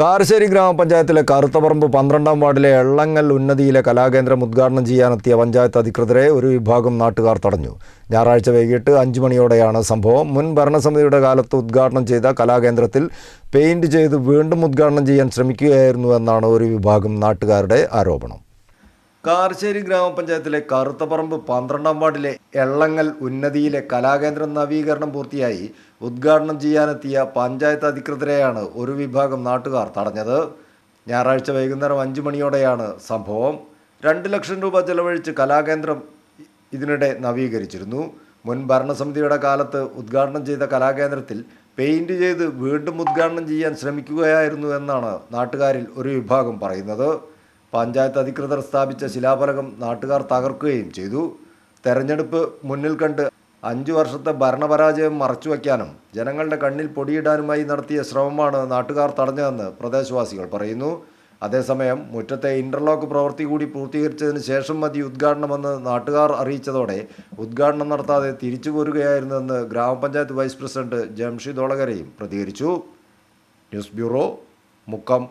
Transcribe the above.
കാരശ്ശേരി ഗ്രാമപഞ്ചായത്തിലെ കറുത്തപറമ്പ് പന്ത്രണ്ടാം വാർഡിലെ എള്ളങ്ങൽ ഉന്നതിയിലെ കലാകേന്ദ്രം ഉദ്ഘാടനം ചെയ്യാനെത്തിയ പഞ്ചായത്ത് അധികൃതരെ ഒരു വിഭാഗം നാട്ടുകാർ തടഞ്ഞു. ഞായറാഴ്ച വൈകിട്ട് അഞ്ചു മണിയോടെയാണ് സംഭവം. മുൻ ഭരണസമിതിയുടെ കാലത്ത് ഉദ്ഘാടനം ചെയ്ത കലാകേന്ദ്രത്തിൽ പെയിന്റ് ചെയ്ത് വീണ്ടും ഉദ്ഘാടനം ചെയ്യാൻ ശ്രമിക്കുകയായിരുന്നു എന്നാണ് ഒരു വിഭാഗം നാട്ടുകാരുടെ ആരോപണം. കാർശ്ശേരി ഗ്രാമപഞ്ചായത്തിലെ കറുത്തപ്പറമ്പ് പന്ത്രണ്ടാം വാർഡിലെ എള്ളങ്ങൽ ഉന്നതിയിലെ കലാകേന്ദ്രം നവീകരണം പൂർത്തിയായി ഉദ്ഘാടനം ചെയ്യാനെത്തിയ പഞ്ചായത്ത് അധികൃതരെയാണ് ഒരു വിഭാഗം നാട്ടുകാർ തടഞ്ഞത്. ഞായറാഴ്ച വൈകുന്നേരം അഞ്ചു മണിയോടെയാണ് സംഭവം. രണ്ട് ലക്ഷം രൂപ ചെലവഴിച്ച് കലാകേന്ദ്രം ഇതിനിടെ നവീകരിച്ചിരുന്നു. മുൻ ഭരണസമിതിയുടെ കാലത്ത് ഉദ്ഘാടനം ചെയ്ത കലാകേന്ദ്രത്തിൽ പെയിന്റ് ചെയ്ത് വീണ്ടും ഉദ്ഘാടനം ചെയ്യാൻ ശ്രമിക്കുകയായിരുന്നു എന്നാണ് നാട്ടുകാരിൽ ഒരു വിഭാഗം പറയുന്നത്. പഞ്ചായത്ത് അധികൃതർ സ്ഥാപിച്ച ശിലാഫലകം നാട്ടുകാർ തകർക്കുകയും ചെയ്തു. തെരഞ്ഞെടുപ്പ് മുന്നിൽ കണ്ട് അഞ്ചു വർഷത്തെ ഭരണപരാജയം മറച്ചുവെക്കാനും ജനങ്ങളുടെ കണ്ണിൽ പൊടിയിടാനുമായി നടത്തിയ ശ്രമമാണ് നാട്ടുകാർ തടഞ്ഞതെന്ന് പ്രദേശവാസികൾ പറയുന്നു. അതേസമയം മുറ്റത്തെ ഇന്റർലോക്ക് പ്രവൃത്തി കൂടി പൂർത്തീകരിച്ചതിന് ശേഷം മതി ഉദ്ഘാടനമെന്ന് നാട്ടുകാർ അറിയിച്ചതോടെ ഉദ്ഘാടനം നടത്താതെ തിരിച്ചു പോരുകയായിരുന്നെന്ന് ഗ്രാമപഞ്ചായത്ത് വൈസ് പ്രസിഡന്റ് ജംഷി ഒളകരയും പ്രതികരിച്ചു. News bureau Mukkam.